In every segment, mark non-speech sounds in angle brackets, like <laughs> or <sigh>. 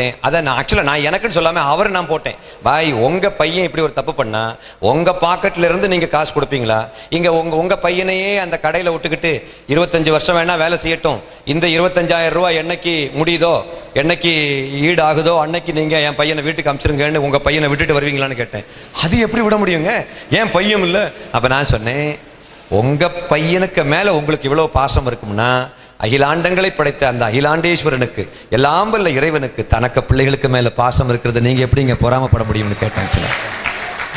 விட்டேன் அதை நான் ஆக்சுவலாக நான் எனக்குன்னு சொல்லாமல் அவரை நான் போட்டேன். பாய் உங்கள் பையன் இப்படி ஒரு தப்பு பண்ணா உங்கள் பாக்கெட்ல இருந்து நீங்கள் காசு கொடுப்பீங்களா? இங்கே உங்கள் உங்கள் பையனையே அந்த கடையில் விட்டுக்கிட்டு இருபத்தஞ்சி வருஷம் வேணால் வேலை செய்யட்டும். இந்த இருபத்தஞ்சாயிரம் ரூபா என்னைக்கு முடியுதோ என்னைக்கு ஈடு ஆகுதோ அன்னைக்கு நீங்கள் என் பையனை வீட்டுக்கு அமிச்சிருங்கன்னு உங்கள் பையனை விட்டுட்டு வருவீங்களான்னு கேட்டேன். அது எப்படி விட முடியுங்க? ஏன் பையன் இல்லை? அப்போ நான் சொன்னேன் உங்கள் பையனுக்கு மேலே உங்களுக்கு இவ்வளோ பாசம் இருக்கும்னா அகிலாண்டங்களை படைத்த அந்த அகிலாண்டேஸ்வரனுக்கு எல்லாம் வல்ல இறைவனுக்கு தனக்கு பிள்ளைகளுக்கு மேல பாசம் இருக்கிறது. நீங்க எப்படிங்க பொறாமப்பட முடியும்னு கேட்டாங்க actually.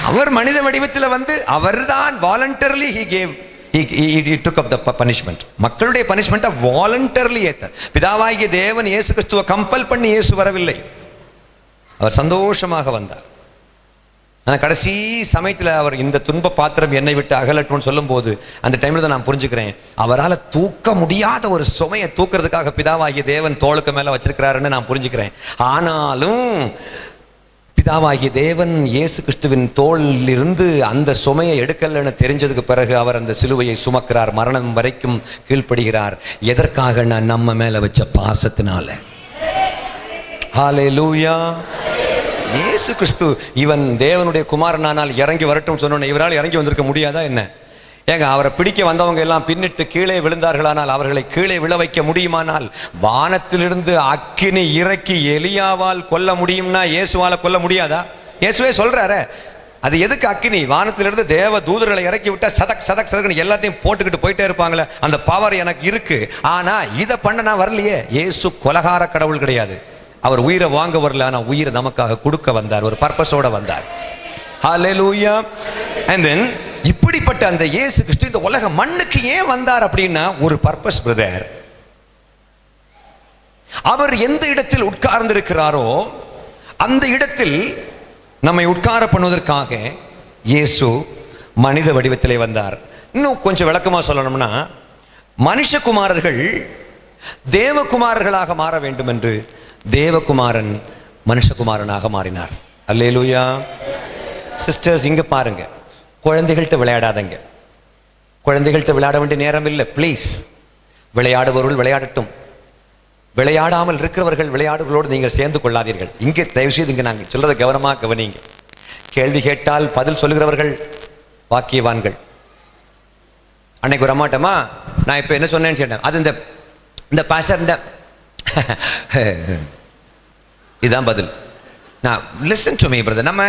அவர் மனித வடிவத்தில் வந்து அவர்தான் voluntarily he gave he took up the மக்களுடைய பனிஷ்மெண்ட்டை வாலண்டர்லி ஏத்தார் பிதாவாகிய தேவன் இயேசு கிறிஸ்துவை கம்பல் பண்ணி இயேசு வரவில்லை. அவர் சந்தோஷமாக வந்தார். ஆனால் கடைசி சமயத்தில் அவர் இந்த துன்ப பாத்திரம் என்னை விட்டு அகலட்டும்னு சொல்லும்போது அந்த டைமில் தான் நான் புரிஞ்சுக்கிறேன். அவரால் தூக்க முடியாத ஒரு சுமையை தூக்கிறதுக்காக பிதாவாகிய தேவன் தோளுக்கு மேலே வச்சிருக்கிறாருன்னு நான் புரிஞ்சுக்கிறேன். ஆனாலும் பிதாவாகிய தேவன் இயேசு கிறிஸ்துவின் தோளிலிருந்து அந்த சுமையை எடுக்கலன்னு தெரிஞ்சதுக்கு பிறகு அவர் அந்த சிலுவையை சுமக்கிறார். மரணம் வரைக்கும் கீழ்ப்படுகிறார். எதற்காக நான் நம்ம மேலே வச்ச பாசத்தினால. லூயா இயேசு கிறிஸ்து இவன் தேவனுடைய குமாரனானால் இறங்கி வரட்டும் சொன்னோன்னே இவரால் இறங்கி வந்திருக்க முடியாதா என்ன? ஏங்க அவரை பிடிக்க வந்தவங்க எல்லாம் பின்னிட்டு கீழே விழுந்தார்களானால் அவர்களை கீழே விழ வைக்க முடியுமானால் வானத்திலிருந்து அக்கினி இறக்கி எலியாவால் கொல்ல முடியும்னா இயேசுவால கொல்ல முடியாதா? இயேசுவே சொல்றாரு அது எதுக்கு அக்கினி? வானத்திலிருந்து தேவ தூதர்களை இறக்கி விட்டா சதக் சதக் சதக்னு எல்லாத்தையும் போட்டுக்கிட்டு போயிட்டே இருப்பாங்களே அந்த பவர் எனக்கு இருக்கு. ஆனா இதை பண்ண நான் வரலையே. இயேசு கொலகார கடவுள் கிடையாது. அவர் உயிரை வாங்க வரல ஆனால் உயிரை நமக்காக கொடுக்க வந்தார் ஒரு பர்பஸோட வந்தார். ஹalleluya and then இப்படிப்பட்ட அந்த இயேசு கிறிஸ்து இந்த உலக மண்ணுக்கு ஏன் வந்தார் அப்படின்னா ஒரு பர்பஸ் பிரதர் அவர் எந்த இடத்தில் உட்கார்ந்திருக்கிறாரோ அந்த இடத்தில் நம்மை உட்கார பண்ணுவதற்காக இயேசு மனித வடிவத்திலே வந்தார். இன்னும் கொஞ்சம் விளக்கமா சொல்லணும்னா மனுஷகுமாரர்கள் தேவகுமாரர்களாக மாற வேண்டும் என்று தேவகுமாரன் மனுஷகுமாரனாக மாறினார். அல்லேலூயா. சிஸ்டர்ஸ் இங்கே பாருங்க. குழந்தைகள்கிட்ட விளையாடாதங்க. குழந்தைகள்கிட்ட விளையாட வேண்டிய நேரம் இல்லை. ப்ளீஸ் விளையாடுபவர்கள் விளையாடட்டும். விளையாடாமல் இருக்கிறவர்கள் விளையாடுகளோடு நீங்கள் சேர்ந்து கொள்ளாதீர்கள். இங்கே தயவுசெய்து இங்கே நாங்கள் சொல்றதை கவனமாக கவனிங்க. கேள்வி கேட்டால் பதில் சொல்லுகிறவர்கள் வாக்கியவான்கள். அன்னைக்கு ஒரு அம்மாட்டமா நான் இப்போ என்ன சொன்னேன்னு சொன்னேன் அது இந்த இந்த பாஸ்டர் இந்த <laughs> இதுதான் பதில். நான் லிசன் டு மீ பிரதர் நம்ம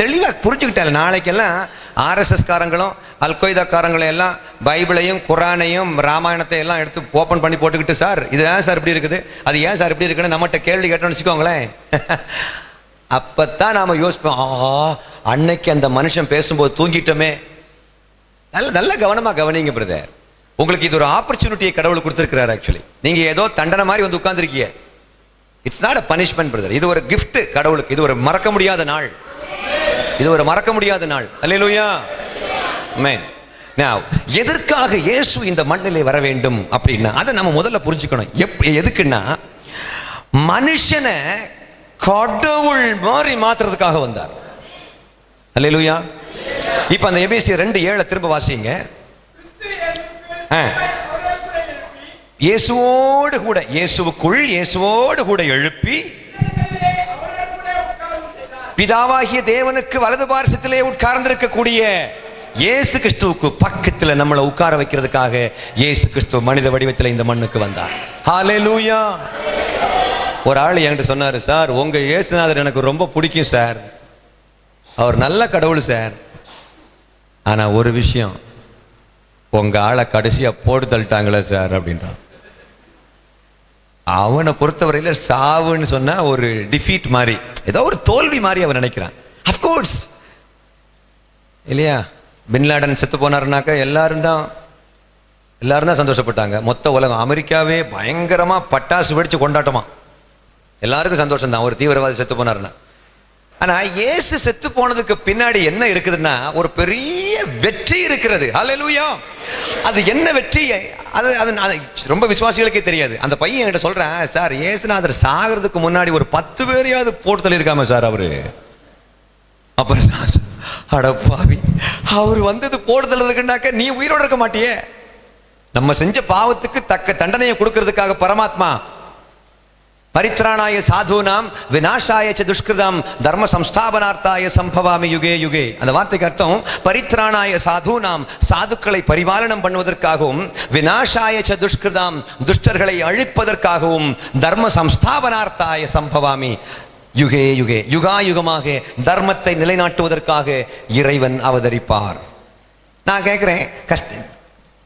தெளிவாக புரிஞ்சுக்கிட்டால நாளைக்கெல்லாம் ஆர்எஸ்எஸ் காரங்களும் எல்லாம் பைபிளையும் குரானையும் ராமாயணத்தை எல்லாம் எடுத்து ஓப்பன் பண்ணி போட்டுக்கிட்டு சார் இது ஏன் சார் இப்படி இருக்குது? அது ஏன் சார் இப்படி இருக்குன்னு நம்மகிட்ட கேள்வி கேட்டோம்னு வச்சுக்கோங்களேன். <laughs> அப்போ தான் நாம் யோசிப்போம் ஆஹா அன்னைக்கு அந்த மனுஷன் பேசும்போது தூங்கிட்டோமே. நல்ல நல்ல கவனமாக கவனிங்க பிரதர் உங்களுக்கு இது ஒரு ஆப்பர்ச்சுனிட்டியை கடவுள் கொடுத்துருக்கிறார் ஆக்சுவலி நீங்க ஏதோ தண்டனை மாதிரி வந்து உட்கார்ந்திருக்கீங்க. It's not a punishment brother இது ஒரு கிஃப்ட் கடவுளுக்கு. இது ஒரு மறக்க முடியாத நாள். இது ஒரு மறக்க முடியாத நாள். அல்லேலூயா மேன் எதற்காக இயேசு இந்த மண்ணிலே வர வேண்டும் அப்படின்னா அதை நம்ம முதல்ல புரிஞ்சுக்கணும். எப் எதுக்குன்னா மனுஷனை கடவுள் மாதிரி மாத்துறதுக்காக வந்தார். அல்லேலூயா இப்போ அந்த எபிசி ரெண்டு ஏழை திரும்ப வாசிங்க. இயேசுவோடு கூட இயேசுவுக்குள் இயேசுவோடு கூட எழுப்பி பிதாவாகிய தேவனுக்கு வலது பாரசத்திலே உட்கார்ந்திருக்கக்கூடிய இயேசு கிறிஸ்துவுக்கு பக்கத்துல நம்மளை உட்கார வைக்கிறதுக்காக இயேசு கிறிஸ்துவ மனித வடிவத்தில் இந்த மண்ணுக்கு வந்தார். ஹாலே லூயா ஒரு ஆள் என்கிட்ட சொன்னார் சார் உங்க இயேசுநாதர் எனக்கு ரொம்ப பிடிக்கும் சார். அவர் நல்ல கடவுள் சார். ஆனால் ஒரு விஷயம் உங்க ஆளை கடைசியா போட்டு தள்ளிட்டாங்களே சார் அப்படின்றான். அவனை பொறுத்தவரையில சாவுன்னு சொன்னா ஒரு டிஃபீட் மாதிரி ஏதோ ஒரு தோல்வி மாதிரி அவன் நினைக்கிறான். அஃப்கோர்ஸ் இல்லையா? பின்லாடன் செத்து போனாருனாக்கா எல்லாரும் தான் எல்லாரும் தான் சந்தோஷப்பட்டாங்க. மொத்த உலகம் அமெரிக்காவே பயங்கரமா பட்டாசு வெடிச்சு கொண்டாட்டமா. எல்லாருக்கும் சந்தோஷம் தான் ஒரு தீவிரவாதி செத்து போனாருன்னா. ஆனா இயேசு செத்து போனதுக்கு பின்னாடி என்ன இருக்குதுன்னா ஒரு பெரிய வெற்றி இருக்கிறது. ஹalleluya. அது என்ன வெற்றி? அது அது ரொம்ப விசுவாசிகளுக்கே தெரியாது. அந்த பையன் என்கிட்ட சொல்றேன் சார் இயேசுநாதர் சாகிறதுக்கு முன்னாடி ஒரு பத்து பேரையாவது போட்டு தள்ளியிருக்காம சார் அவரு. அப்புறம் நான் அட பாவி அவர் வந்தது போட்டு தள்ளுறதுக்குண்டாக்க நீ உயிரோட இருக்க மாட்டியே. நம்ம செஞ்ச பாவத்துக்கு தக்க தண்டனையை கொடுக்கறதுக்காக பரமாத்மா பரித்ராணாய சாதுனாம் விநாசாய ச துஷ்கிருதம் தர்ம சம்ஸ்தாபனார்த்தாய சம்பவாமி யுகே யுகே. அந்த வார்த்தைக்கு அர்த்தம் பரித்ராணாய சாதுனாம் சாதுக்களை பரிபாலனம் பண்ணுவதற்காகவும் விநாசாய ச துஷ்கிருதம் துஷ்டர்களை அழிப்பதற்காகவும் தர்ம சம்ஸ்தாபனார்த்தாய சம்பவாமி யுகே யுகே. யுகாயுகமாக தர்மத்தை நிலைநாட்டுவதற்காக இறைவன் அவதரிப்பார். நான் கேட்குறேன் கஷ்ட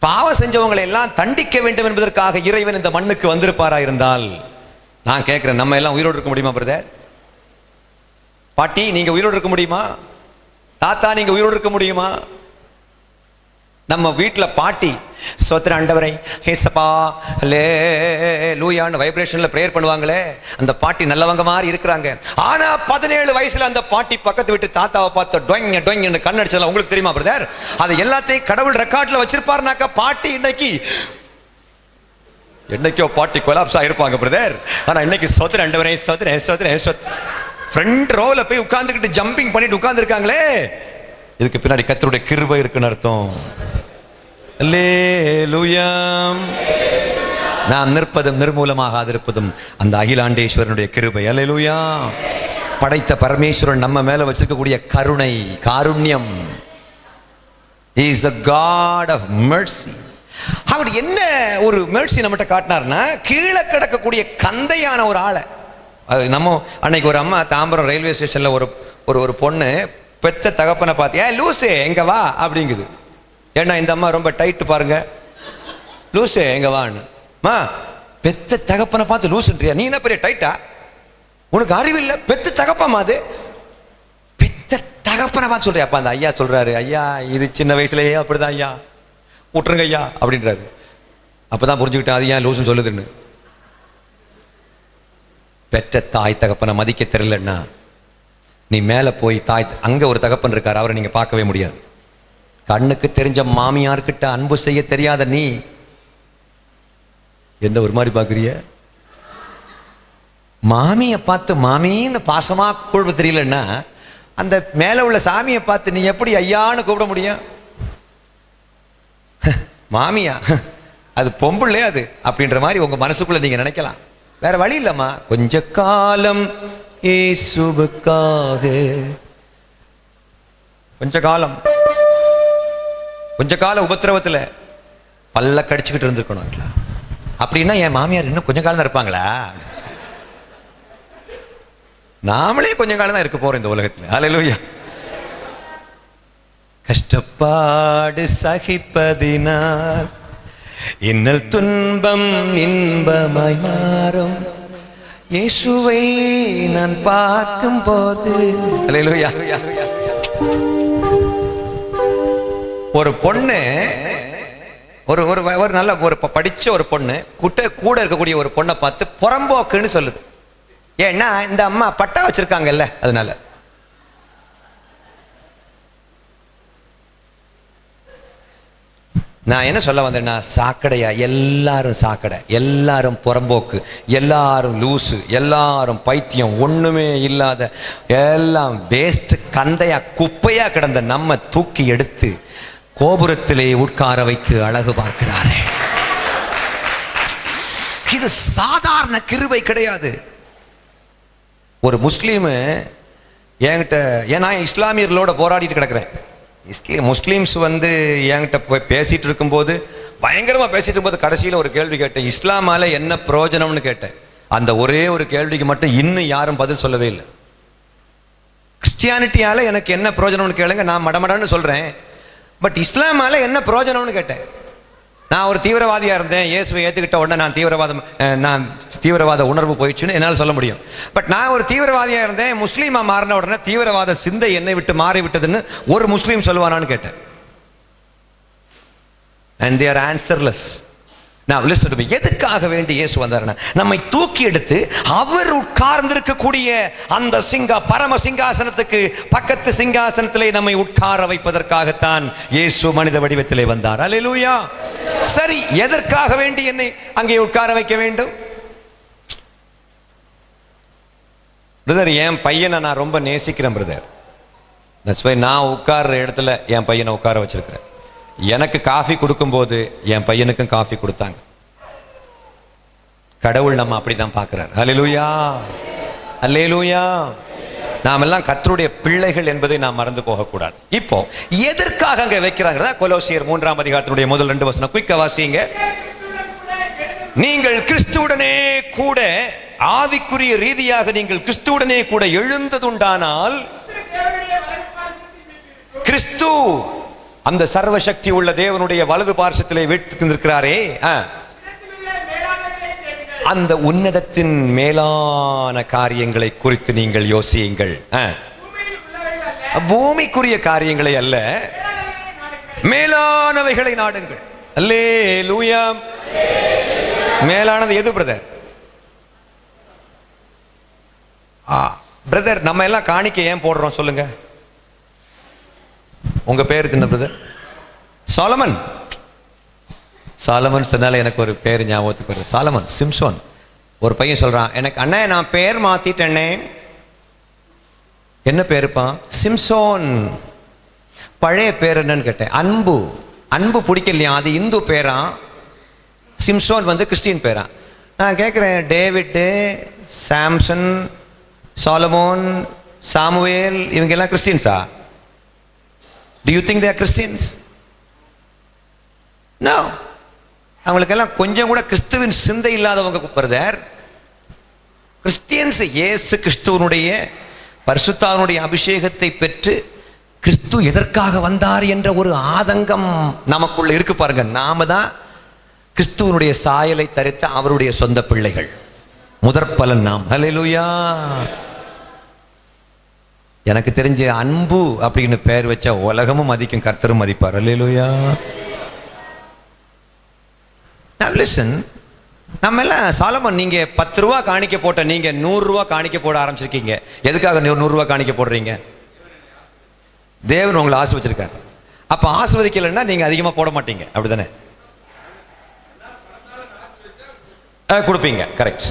பாவம் செஞ்சவங்களை எல்லாம் தண்டிக்க வேண்டும் என்பதற்காக இறைவன் இந்த மண்ணுக்கு வந்திருப்பாரா இருந்தால்? நான் கேட்குறேன் நம்ம எல்லாம் உயிரோடு இருக்க முடியுமா பிரதர் பாட்டி நீங்கள் உயிரோடு இருக்க முடியுமா? தாத்தா நீங்கள் உயிரோடு இருக்க முடியுமா? நம்ம வீட்டில் பாட்டி சோத்திர ஆண்டவரை ஹேசப்பா லே லூயான்னு வைப்ரேஷனில் ப்ரேயர் பண்ணுவாங்களே அந்த பாட்டி நல்லவங்க மாதிரி இருக்கிறாங்க. ஆனால் பதினேழு வயசில் அந்த பாட்டி பக்கத்து வீட்டு தாத்தாவை பார்த்து டொய்ங்க டொய்ங்கன்னு கண்ணடிச்சதுல உங்களுக்கு தெரியுமா பிரதர் அதை எல்லாத்தையும் கடவுள் ரெக்கார்டில் வச்சிருப்பாருனாக்கா பாட்டி இன்னைக்கு என்னைக்கோ பாட்டி கொலாப்ஸ் ஆகிருப்பாங்க பிரதர் ஆனா இன்னைக்கு சோதனை ரெண்டு வரையும் சோதனை சோதனை ஃப்ரண்ட் ரோல போய் உட்காந்துக்கிட்டு ஜம்பிங் பண்ணிட்டு உட்காந்துருக்காங்களே இதுக்கு பின்னாடி கத்தருடைய கிருபை இருக்குன்னு அர்த்தம். அல்லேலூயாம் நாம் நிற்பதும் நிர்மூலமாகாதிருப்பதும் அந்த அகிலாண்டேஸ்வரனுடைய கிருபை. அல்லேலூயா படைத்த பரமேஸ்வரன் நம்ம மேல வச்சிருக்கக்கூடிய கருணை காருண்யம். Is a God of mercy அவர் என்ன ஒரு மேட்சி நம்மகிட்ட காட்டினார்னா கீழே கிடக்கக்கூடிய கந்தையான ஒரு ஆளை. அது நம்ம அன்னைக்கு ஒரு அம்மா தாம்பரம் ரயில்வே ஸ்டேஷனில் ஒரு ஒரு ஒரு பொண்ணு பெத்த தகப்பனை பார்த்து ஏ லூசு எங்க வா? அப்படிங்குது. ஏன்னா இந்த அம்மா ரொம்ப டைட்டு பாருங்க. லூசு எங்க வான்னு? மா பெத்த தகப்பனை பார்த்து லூசுன்றியா? நீ என்ன பெரிய டைட்டா உனக்கு அறிவு இல்லை பெத்த தகப்பமா அது? பெத்த தகப்பனை பார்த்து சொல்றியா? அப்ப அந்த ஐயா சொல்றாரு ஐயா இது சின்ன வயசுலயே அப்படிதான் ஐயா. விட்டுருங்க ஐயா அப்படின்றாரு. அப்பதான் புரிஞ்சுக்கிட்டேன் அது ஏன் லூசுன்னு சொல்லுதுன்னு. பெற்ற தாய் தகப்பனை மதிக்க தெரியலன்னா நீ மேலே போய் தாய் அங்க ஒரு தகப்பன் இருக்கார் அவரை நீங்க பார்க்கவே முடியாது. கண்ணுக்கு தெரிஞ்ச மாமியார்கிட்ட அன்பு செய்ய தெரியாத நீ என்ன ஒரு மாதிரி பார்க்குறிய மாமியை பார்த்து மாமின்னு பாசமாக கூழ்வு தெரியலன்னா அந்த மேலே உள்ள சாமியை பார்த்து நீ எப்படி ஐயான்னு கூப்பிட முடியும்? <laughs> மாமியா அது பொம்புள்ளே அது அப்படின்ற மாதிரி உங்க மனசுக்குள்ள நீங்க நினைக்கலாம். வேற வழி இல்லம்மா. கொஞ்ச காலம் இயேசுவுக்காக. கொஞ்ச காலம். கொஞ்ச கால உபத்திரவத்துல பல்ல கடிச்சுக்கிட்டு இருந்திருக்கணும் அப்படின்னா என் மாமியார் இன்னும் கொஞ்ச காலம் தான் இருப்பாங்களா? நாமளே கொஞ்ச காலம் தான் இருக்க போறோம் இந்த உலகத்தில். ஹalleluya. கஷ்டப்பாடு சகிப்பதினால் இன்னல் துன்பம் இன்பமாய் மாறும். இயேசுவை நான் பார்க்கும் போது ஒரு பொண்ணு ஒரு ஒரு ஒரு நல்ல ஒரு ப- படிச்ச ஒரு பொண்ணு குட்ட கூட இருக்கக்கூடிய ஒரு பொண்ணை பார்த்து புறம்போக்குன்னு சொல்லுது. ஏன்னா இந்த அம்மா பட்டா வச்சிருக்காங்கல்ல அதனால. நான் என்ன சொல்ல வந்தேன்னா சாக்கடையா? எல்லாரும் சாக்கடை. எல்லாரும் புறம்போக்கு. எல்லாரும் லூசு. எல்லாரும் பைத்தியம். ஒன்றுமே இல்லாத எல்லாம் வேஸ்ட் கந்தையா குப்பையா கிடந்த நம்ம தூக்கி எடுத்து கோபுரத்திலே உட்கார வைத்து அழகு பார்க்கிறாரே. இது சாதாரண கிருபை கிடையாது. ஒரு முஸ்லீமு என்கிட்ட ஏன்னா நான் இஸ்லாமியர்களோட போராடிட்டு கிடக்கிறேன். இஸ்லீம் முஸ்லீம்ஸ் வந்து என்கிட்ட போய் பேசிகிட்டு இருக்கும்போது பேசிகிட்டு இருக்கும் இருக்கும்போது கடைசியில் ஒரு கேள்வி கேட்டேன். இஸ்லாமால் என்ன பிரயோஜனம்னு கேட்டேன். அந்த ஒரே ஒரு கேள்விக்கு மட்டும் இன்னும் யாரும் பதில் சொல்லவே இல்லை. கிறிஸ்டியானிட்டியால் எனக்கு என்ன பிரயோஜனம்னு கேளுங்க நான் மடமடன்னு சொல்கிறேன் பட் இஸ்லாமால் என்ன பிரயோஜனம்னு கேட்டேன். நான் ஒரு தீவிரவாதியாக இருந்தேன். இயேசுவை ஏற்றுக்கிட்ட உடனே நான் தீவிரவாதம் நான் தீவிரவாத உணர்வு போயிடுச்சுன்னு என்னால் சொல்ல முடியும். பட் நான் ஒரு தீவிரவாதியாக இருந்தேன். முஸ்லீமாக மாறின உடனே தீவிரவாத சிந்தை என்னை விட்டு மாறிவிட்டதுன்னு ஒரு முஸ்லீம் சொல்லுவானான்னு கேட்டேன். அண்ட் தேர் ஆன்சர்லெஸ் நான் லிஸ்ட் எதுக்காக வேண்டி இயேசு வந்தாருன்னா நம்மை தூக்கி எடுத்து அவர் உட்கார்ந்திருக்கக்கூடிய அந்த சிங்கா பரம சிங்காசனத்துக்கு பக்கத்து சிங்காசனத்திலே நம்மை உட்கார வைப்பதற்காகத்தான் இயேசு மனித வடிவத்திலே வந்தார். அல்லேலூயா சரி எதற்காக வேண்டி என்னை அங்கே உட்கார வைக்க வேண்டும்? பிரதர் என் பையனை நான் ரொம்ப நேசிக்கிறேன் பிரதர் தட்ஸ் வை நான் உட்கார்ற இடத்துல என் பையனை உட்கார வச்சிருக்கிறேன். எனக்கு காஃபி கொடுக்கும்போது என் பையனுக்கும் காஃபி கொடுத்தாங்க. கடவுள் நம்ம அப்படிதான் பார்க்கிறார். அல்லேலூயா அல்லேலூயா நாம் எல்லாம் கர்த்தருடைய பிள்ளைகள் என்பதை நாம் மறந்து போகக்கூடாது. இப்போ எதற்காக அங்க வைக்கிறாங்க? கொலோசியர் மூன்றாம் அதிகாரத்தினுடைய முதல் ரெண்டு வசனம். குயிக்க வாசிங்க. நீங்கள் கிறிஸ்துவுடனே கூட ஆவிக்குரிய ரீதியாக நீங்கள் கிறிஸ்துவுடனே கூட எழுந்ததுண்டானால் கிறிஸ்து அந்த சர்வசக்தி உள்ள தேவனுடைய வலது பார்சத்திலே வீட்டுக்கு நிற்கிறாரே. ஆ. அந்த உன்னதத்தின் மேலான காரியங்களை குறித்து நீங்கள் யோசியுங்கள். ஆ. பூமிக்குரிய காரியங்களை அல்ல மேலானவைகளை நாடுங்கள். அல்லே லூயா மேலானது எது பிரதர்? ஆ பிரதர் நம்ம எல்லாம் காணிக்கை ஏன் போடுறோம் சொல்லுங்க. உங்க பேருக்கு என்ன பிரதர்? சோலமன். சாலமன் சொன்னால எனக்கு ஒரு பேர் ஞாபகத்துக்கு வருது. சாலமன் சிம்சோன். ஒரு பையன் சொல்றான் எனக்கு அண்ணே நான் பேர் மாத்திட்டேனே. என்ன பேருப்பான் சிம்சோன். பழைய பேர் என்னன்னு கேட்டேன். அன்பு. அன்பு பிடிக்கலையா? அது இந்து பேரா? சிம்சோன் வந்து கிறிஸ்டின் பேரா? நான் கேட்குறேன் டேவிட்டு சாம்சன் சாலமோன் சாமுவேல் இவங்க எல்லாம் கிறிஸ்டின்ஸா do you think they're Christians no அவங்களுக்கெல்லாம் கொஞ்சம் கூட கிறிஸ்துவின் சிந்தை இல்லாதவங்க பிரதர் கிறிஸ்டியன்ஸ் இயேசு கிறிஸ்துவனுடைய பரிசுத்தாவனுடைய அபிஷேகத்தை பெற்று கிறிஸ்து எதற்காக வந்தார் என்ற ஒரு ஆதங்கம் நமக்குள்ள இருக்கு பாருங்க. நாம தான் கிறிஸ்துவனுடைய சாயலை தரித்த அவருடைய சொந்த பிள்ளைகள். முதற் பலன் நாம். ஹalleluya எனக்கு தெரிஞ்ச அன்பு அப்படின்னு பெயர் வச்ச உலகமும் மதிக்கும் கர்த்தரும் மதிப்பார். ஹalleluya Now listen நம்ம எல்லாம் சாலமன் நீங்க பத்து ரூபா காணிக்க போட்ட நீங்க நூறு ரூபா காணிக்க போட ஆரம்பிச்சிருக்கீங்க. எதுக்காக நூறுரூவா காணிக்க போடுறீங்க? தேவன் உங்களை ஆசிர்வச்சிருக்காரு. அப்ப ஆசிர்வதிக்கலைன்னா நீங்க அதிகமா போட மாட்டீங்க. அப்படிதானே? அஹ், கொடுப்பீங்க. கரெக்ட்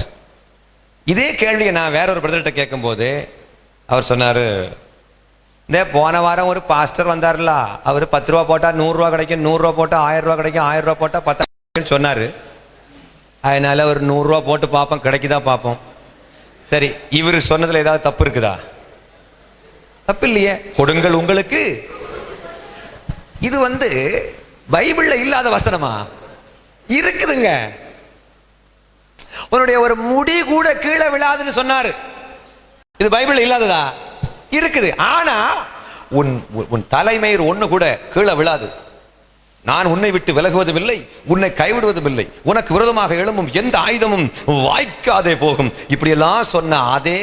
இதே கேள்வியை நான் வேற ஒரு பிரதர்கிட்ட கேட்கும்போது அவர் சொன்னாரு இந்த போன வாரம் ஒரு பாஸ்டர் வந்தார்ல. அவர் பத்து ரூபா போட்டா நூறு ரூபா கிடைக்கும் நூறு ரூபா போட்டா ஆயிரம் ரூபா கிடைக்கும் ஆயிரம் ரூபா போட்டா பத்தாயிரம் சொன்னாரு. அதனால ஒரு நூறுரூவா போட்டு பார்ப்போம் கிடைக்குதா பார்ப்போம். சரி இவர் சொன்னதுல ஏதாவது தப்பு இருக்குதா? தப்பு இல்லையே. கொடுங்கள் உங்களுக்கு. இது வந்து பைபிள்ல இல்லாத வசனமா? இருக்குதுங்க. உன்னுடைய ஒரு முடி கூட கீழே விழாதுன்னு சொன்னாரு. இது பைபிள் இல்லாததா? இருக்குது. ஆனா உன் உன் தலைமயிர் ஒன்று கூட கீழே விழாது. நான் உன்னை விட்டு விலகுவதும் இல்லை உன்னை கைவிடுவதும் இல்லை உனக்கு விரோதமாக எழும்பும் எந்த ஆயுதமும் வாய்க்காதே போகும். இப்படியெல்லாம் சொன்ன அதே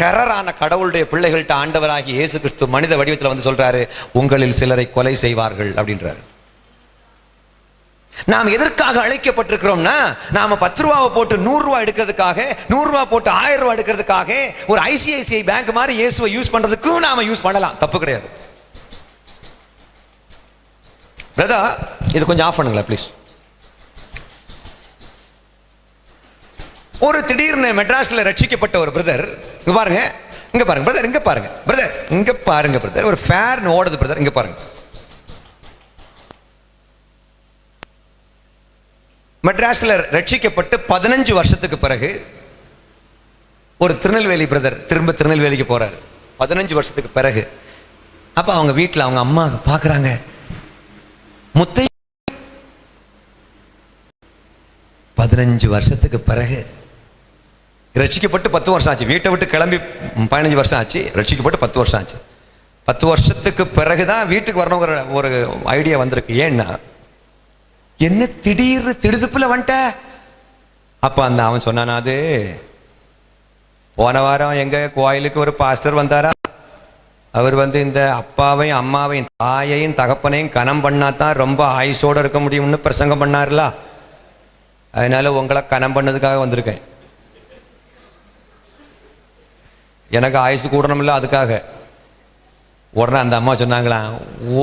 டெரரான கடவுளுடைய பிள்ளைகள்கிட்ட ஆண்டவராகி இயேசு கிறிஸ்து மனித வடிவத்தில் வந்து சொல்றாரு உங்களில் சிலரை கொலை செய்வார்கள் அப்படின்றாரு. நாம் எதற்காக அழைக்கப்பட்டிருக்கிறோம்னா நாம பத்து ரூபாவை போட்டு நூறு ரூபாய் எடுக்கிறதுக்காக நூறு ரூபாய் போட்டு ஆயிரம் ரூபாய் எடுக்கிறதுக்காக ஒரு ஐசிஐசிஐ பேங்க் மாதிரி இயேசுவை யூஸ் பண்றதுக்கும் நாம யூஸ் பண்ணலாம். தப்பு கிடையாது. பிரதா இது கொஞ்சம் ஆஃப் பண்ணுங்களேன் ப்ளீஸ் ஒரு திடீர்னு மெட்ராஸ்ல ரட்சிக்கப்பட்ட ஒரு பிரதர் இங்கே பாருங்க இங்க பாருங்க பிரதர் இங்க பாருங்க பிரதர் இங்க பாருங்க பிரதர். ஒரு ஃபேர்னு ஓடுது பிரதர் இங்க பாருங்க. மெட்ராஸ்ல ரட்சிக்கப்பட்டு பதினஞ்சு வருஷத்துக்கு பிறகு ஒரு திருநெல்வேலி பிரதர் திரும்ப திருநெல்வேலிக்கு போறாரு. பதினஞ்சு வருஷத்துக்கு பிறகு. அப்ப அவங்க வீட்டில் அவங்க அம்மா பார்க்குறாங்க முத்தை பதினஞ்சு வருஷத்துக்கு பிறகு ரட்சிக்கப்பட்டு பத்து வருஷம் ஆச்சு. வீட்டை விட்டு கிளம்பி பதினஞ்சு வருஷம் ஆச்சு. ரட்சிக்கப்பட்டு பத்து வருஷம் ஆச்சு. பத்து வருஷத்துக்கு பிறகு தான் வீட்டுக்கு வரணுங்கிற ஒரு ஐடியா வந்திருக்கு. ஏன்னா என்ன திடீர் திடுதுப்புல வந்துட்ட? அப்போ அந்த அவன் சொன்னானா அது போன வாரம் எங்க கோயிலுக்கு ஒரு பாஸ்டர் வந்தாரா? அவர் வந்து இந்த அப்பாவையும் அம்மாவையும் தாயையும் தகப்பனையும் கனம் பண்ணாதான் ரொம்ப ஆயுசோடு இருக்க முடியும்னு பிரசங்கம் பண்ணார்ல. அதனால உங்களை கனம் பண்ணதுக்காக வந்திருக்கேன். எனக்கு ஆயுசு கூடணும்ல அதுக்காக. உடனே அந்த அம்மா சொன்னாங்களா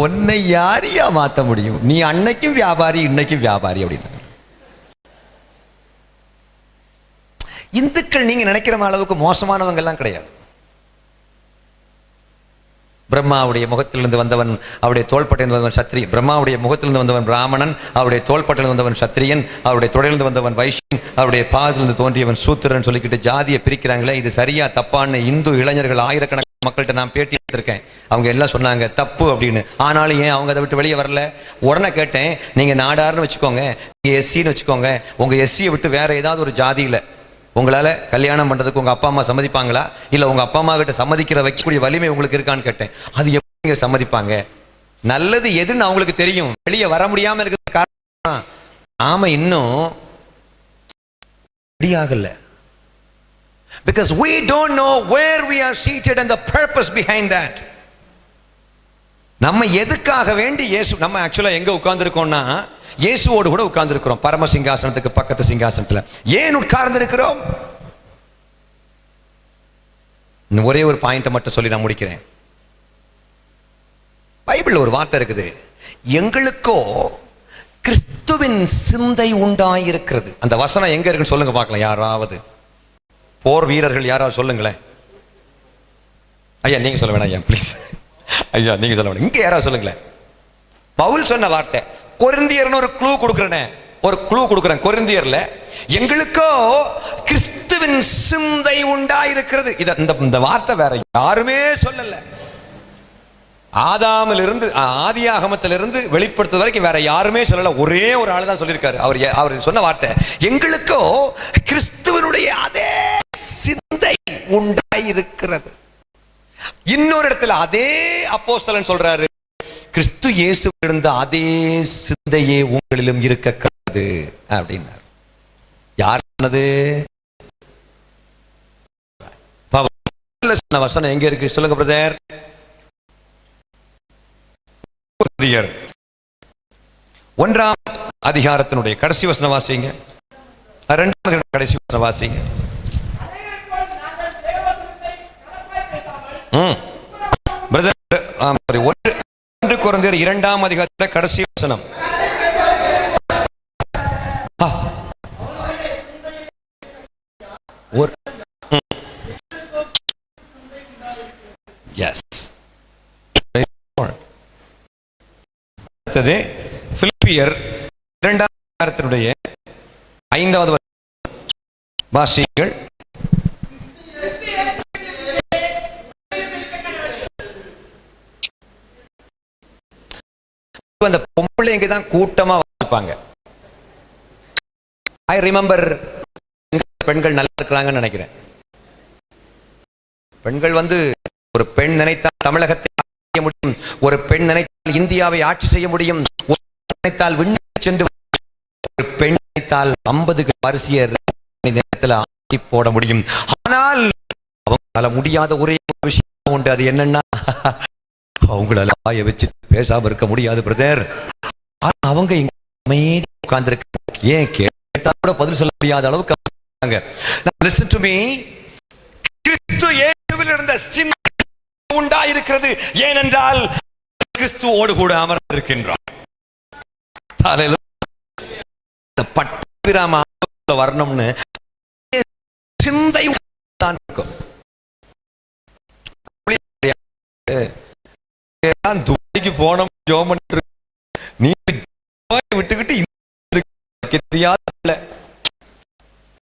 உன்னை யாரையா மாற்ற முடியும்? நீ அன்னைக்கும் வியாபாரி இன்னைக்கும் வியாபாரி அப்படின்னாங்க. இந்துக்கள் நீங்க நினைக்கிற அளவுக்கு மோசமானவங்க எல்லாம் கிடையாது. பிரம்மாவுடைய முகத்திலிருந்து வந்தவன் அவருடைய தோள்பட்டையிலிருந்து வந்தவன் சத்திரி. பிரம்மாவுடைய முகத்திலிருந்து வந்தவன் பிராமணன் அவருடைய தோள்பட்டையிலிருந்து வந்தவன் சத்திரியன் அவருடைய தொடையிலிருந்து வந்தவன் வைஷ்யன் அவருடைய பாதத்திலிருந்து தோன்றியவன் சூத்திரன் சொல்லிக்கிட்டு ஜாதியை பிரிக்கிறாங்களே இது சரியா தப்பான்னு இந்து இளைஞர்கள் ஆயிரக்கணக்கான மக்கள்கிட்ட நான் பேட்டி எடுத்திருக்கேன். அவங்க எல்லாம் சொன்னாங்க தப்பு அப்படின்னு. ஆனாலும் ஏன் அவங்க அதை விட்டு வெளியே வரல? உடனே கேட்டேன் நீங்கள் நாடாருன்னு வச்சுக்கோங்க நீங்கள் எஸ்சின்னு வச்சுக்கோங்க. உங்கள் எஸ்சியை விட்டு வேற ஏதாவது ஒரு ஜாதியில் உங்களால் கல்யாணம் பண்ணுறதுக்கு உங்கள் அப்பா அம்மா சம்மதிப்பாங்களா? இல்லை உங்கள் அப்பா அம்மா கிட்ட சம்மதிக்கிற வைக்கக்கூடிய வலிமை உங்களுக்கு இருக்கான்னு கேட்டேன். அது எப்படிங்க சம்மதிப்பாங்க? நல்லது எதுன்னு அவங்களுக்கு தெரியும். வெளியே வர முடியாமல் இருக்கிறது காரணம். நாம இன்னும் ready because because we don't know where we are seated and the purpose behind that. நம்ம எதுக்காக வேண்டி இயேசு நம்ம ஆக்சுவலாக எங்கே உட்காந்துருக்கோம்னா இயேசுவோடு கூட உட்கார்ந்துருக்கிறோம். பரம சிங்காசனத்துக்கு பக்கத்து சிங்காசனத்துல. ஏன் உட்கார்ந்துருக்கிறோம்? ஒரே ஒரு பாயிண்ட்டை மட்டும் சொல்லி நான் முடிக்கிறேன். பைபிள்ல ஒரு வார்த்தை இருக்குது. எங்களுக்கோ கிறிஸ்துவின் சிந்தை உண்டாயிருக்கிறது. அந்த வசனம் எங்க இருக்குன்னு சொல்லுங்க பார்க்கலாம் யாராவது. போர் வீரர்கள் யாராவது சொல்லுங்களேன். ஐயா நீங்க சொல்ல வேணாம் ஐயா ப்ளீஸ் ஐயா நீங்க சொல்ல வேணாம். இங்க யாராவது சொல்லுங்களேன். பவுல் சொன்ன வார்த்தை கொரிந்தியர்னு ஒரு க்ளூ கொடுக்குறேனே. ஒரு க்ளூ கொடுக்குறேன் கொரிந்தியர்ல. எங்களுக்கோ கிறிஸ்துவின் சிந்தை உண்டாயிருக்கிறது. இத இந்த வார்த்தை வேற யாருமே சொல்லல. ஆதாமிலிருந்து இருந்து வெளிப்படுத்துறது வரைக்கும் வேற யாருமே சொல்லல. ஒரே ஒரு ஆள் தான் சொல்லியிருக்காரு. அவர் அவர் சொன்ன வார்த்தை. எங்களுக்கோ கிறிஸ்துவனுடைய அதே சிந்தை உண்டாயிருக்கிறது. இன்னொரு இடத்துல அதே அப்போஸ்தலன் சொல்றாரு. கிறிஸ்து இயேசு இருந்த அதே சிந்தையே உங்களிலும் இருக்க கடவுது அப்படின்னார். யார் சொன்னது? சொன்ன வசனம் எங்க இருக்கு? சொல்லுங்க பிரதர். ஒன்றாம் அதிகாரத்தினுடைய கடைசி வசனம் வாசிங்க. ரெண்டாம் கடைசி வசனம் வாசிங்க. பிரதர் ஒன்று இரண்டாம் அதிகாரத்தில் கடைசி வசனம். ஒரு எஸ் அடுத்தது பிலிப்பியர் இரண்டாம் அதிகாரத்தினுடைய ஐந்தாவது வாசிகள் அந்த பொம்பளைங்க தான் கூட்டமா வாசிப்பாங்க ஐ ரிமெம்பர் பெண்கள் நல்லா இருக்கிறாங்கன்னு நினைக்கிறேன். பெண்கள் வந்து ஒரு பெண் நினைத்தால் தமிழகத்தை செய்ய முடியும் ஒரு பெண் நினைத்தால் இந்தியாவை ஆட்சி செய்ய முடியும் ஒரு நினைத்தால் விண்ணுக்கு சென்று ஒரு பெண் நினைத்தால் ஐம்பது வரிசைய நேரத்தில் ஆட்டி போட முடியும். ஆனால் அவங்களால முடியாத ஒரே விஷயம் உண்டு அது என்னன்னா அவங்களால வாய வச்சு பேசாம இருக்க முடியாது பிரதர். அவங்க இங்க அமைதி உட்கார்ந்திருக்காங்க. ஏன் கேட்டா கூட பதில் சொல்ல முடியாத அளவுக்கு கிறிஸ்து இயேசுவில் இருந்த உண்டா இருக்கிறது ஏனென்றால் கிறிஸ்துவோடு கூட அமர Hallelujah. இந்த வரணும்னு சிந்தை தான் இருக்கும் நான் துபாய்க்கு போனோம் ஜோம் பண்ணிட்டு நீ துபாயை விட்டுக்கிட்டு இந்த தெரியாத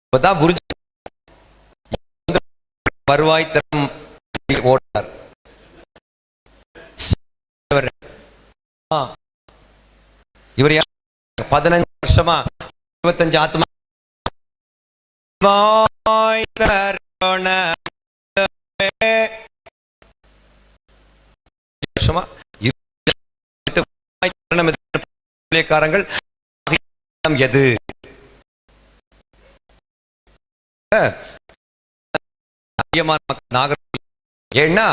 இப்பதான் புரிஞ்சு வருவாய் திறம் ஓட்டார் இவர் பதினஞ்சு வருஷமா இருபத்தஞ்சு ஆத்மா வருவாய் தருண வருஷமா இருபத்தெட்டு வருவாய் தருணம் எதிர்ப்பு ஊழியக்காரங்கள் எது? ஏன்னா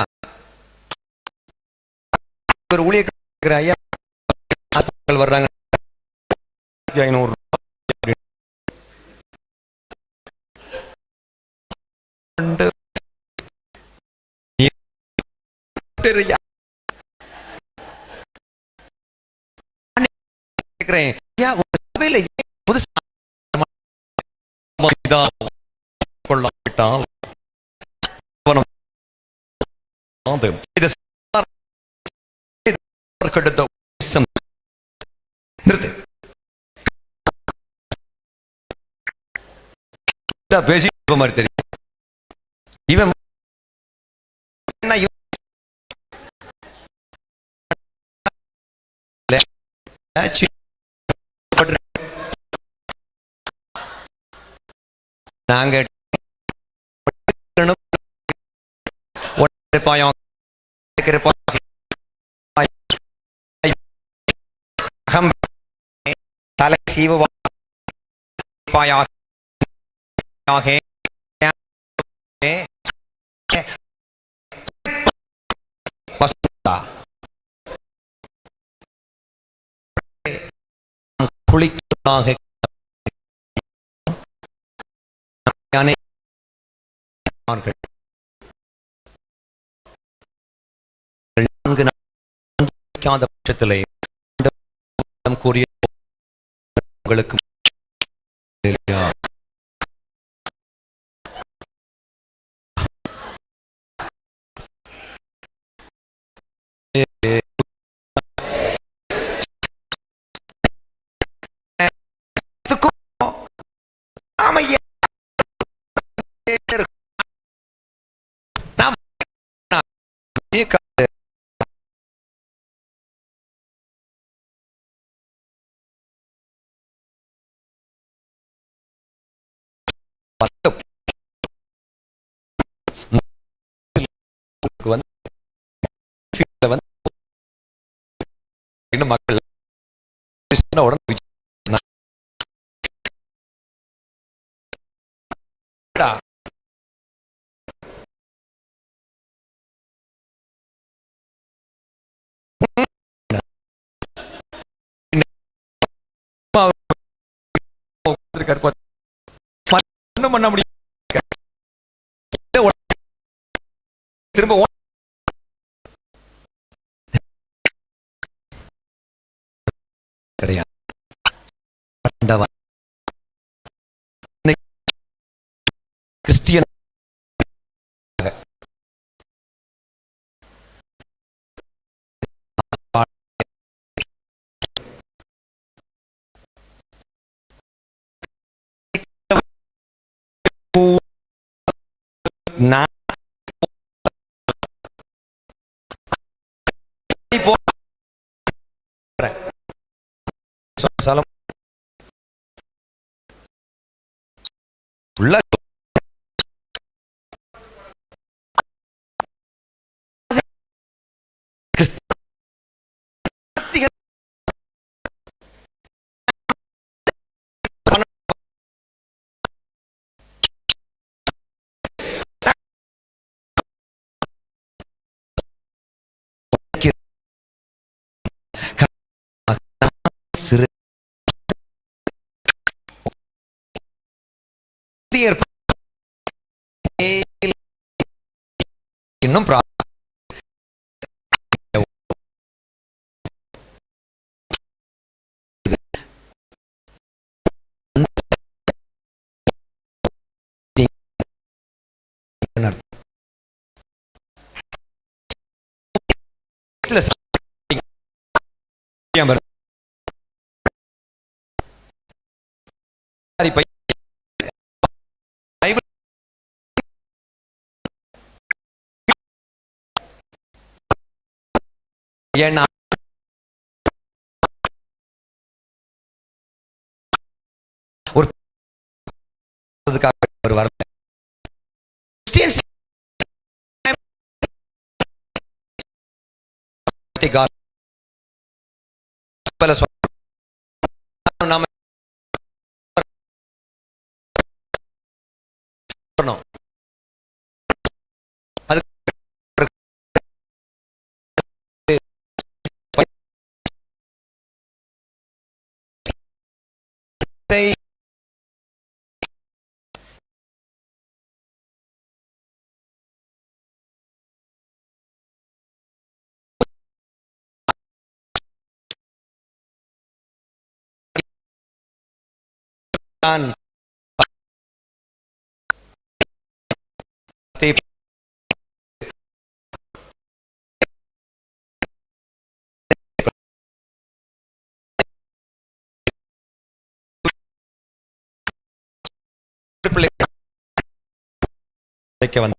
ஒரு ஊழியக்காரர் ஐயா வர்றாங்க. ஐநூறு கேட்கிறேன் ஏன் உங்க சபையில புதுசா கொள்ளாவிட்டால் பேசி மாதிரி தெரியும். இவன் என்ன நாங்கள் ஆச்சு. அகம் தலை சீவாயாக வசுதா குளிக்காக அனைவர்கள் நான்கு பட்சத்திலே கூறிய உங்களுக்கு ஆமையா நாம் வந்து field ல வந்து இன்னும் மக்கள் உடனே பண்ண முடியாது. நான் ஏற்ப- இன்னும் பிரா- சில ச- ஏன் வருது? சரி, பை- பைபிள் என் ஒரு வரல. நாம வரணும். அது பை- நான் அழைக்க வந்த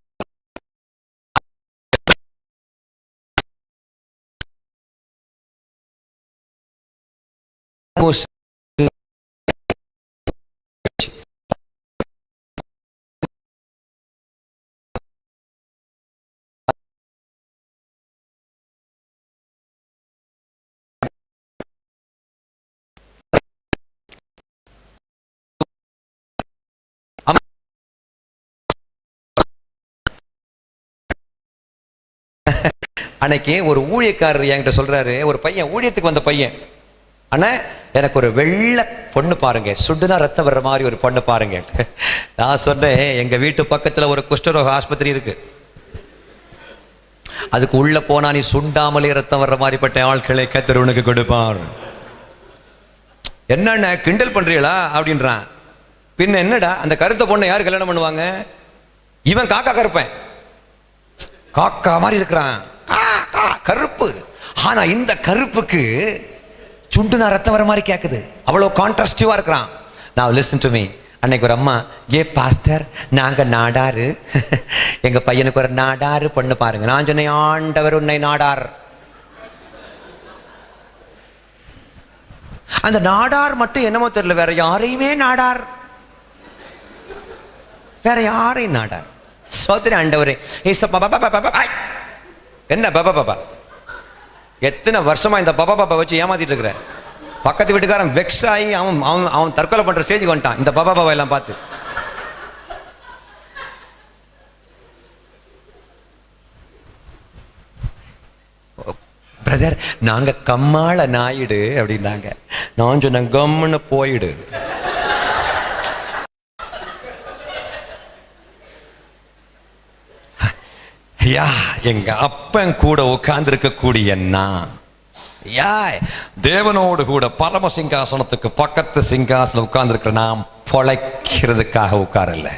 அன்னைக்கு ஒரு ஊழியக்காரர் என்கிட்ட சொல்றாரு ஒரு பையன் ஊழியத்துக்கு வந்த பையன். அண்ணா எனக்கு ஒரு வெள்ளை பொண்ணு பாருங்க சுடுனா ரத்தம் வர்ற மாதிரி ஒரு பொண்ணு பாருங்க. <laughs> நான் சொன்னேன் எங்க வீட்டு பக்கத்துல ஒரு குஷ்டரோக ஆஸ்பத்திரி இருக்கு. அதுக்கு உள்ள போனா நீ சுண்டாமலே ரத்தம் வர்ற மாதிரிப்பட்ட ஆட்களை கத்தர் உனக்கு கொடுப்பார். என்னண்ணா கிண்டல் பண்றீங்களா? அப்படின்றான். பின்ன என்னடா அந்த கருத்த பொண்ணை யார் கல்யாணம் பண்ணுவாங்க? இவன் காக்கா கருப்பேன். காக்கா மாதிரி இருக்கிறான். கா, கா, கருப்பு. ஆனா இந்த கருப்புக்கு சுண்டுனா ரத்தம் வர மாதிரி கேட்குது அவ்வளோ கான்ட்ராஸ்டிவாக இருக்கிறான். நான் லிசன் டு மீ அன்னைக்கு ஒரு அம்மா ஏ பாஸ்டர் நாங்க நாடாரு. <laughs> எங்க பையனுக்கு ஒரு நாடாரு பொண்ணு பாருங்க. நான் சொன்னேன் ஆண்டவர் உன்னை நாடார். அந்த நாடார் மட்டும் என்னமோ தெரியல வேற யாரையுமே நாடார். வேற யாரையும் நாடார். சோதனை ஆண்டவரே. ஏசப்பா பாபா பாபா என்ன பாபா பாபா எத்தனை வருஷமா இந்த பாபா பாபா வச்சு ஏமாத்திட்டு இருக்கிற? பக்கத்து வீட்டுக்காரன் வெக்ஸ் ஆகி அவன் அவன் அவன் தற்கொலை பண்ற ஸ்டேஜுக்கு வந்துட்டான். இந்த பாபா பாப்பா எல்லாம் பார்த்து. பிரதர் நாங்க கம்மாள நாயுடு அப்படின்னாங்க. நான் சொன்னேன் கம்முன்னு போயிடு. யா எங்க அப்பன் கூட உட்கார்ந்திருக்கக்கூடிய நான். யா தேவனோடு கூட பரம சிங்காசனத்துக்கு பக்கத்து சிங்காசனம் உட்கார்ந்துருக்கிற நான் பொழைக்கிறதுக்காக உட்காரல.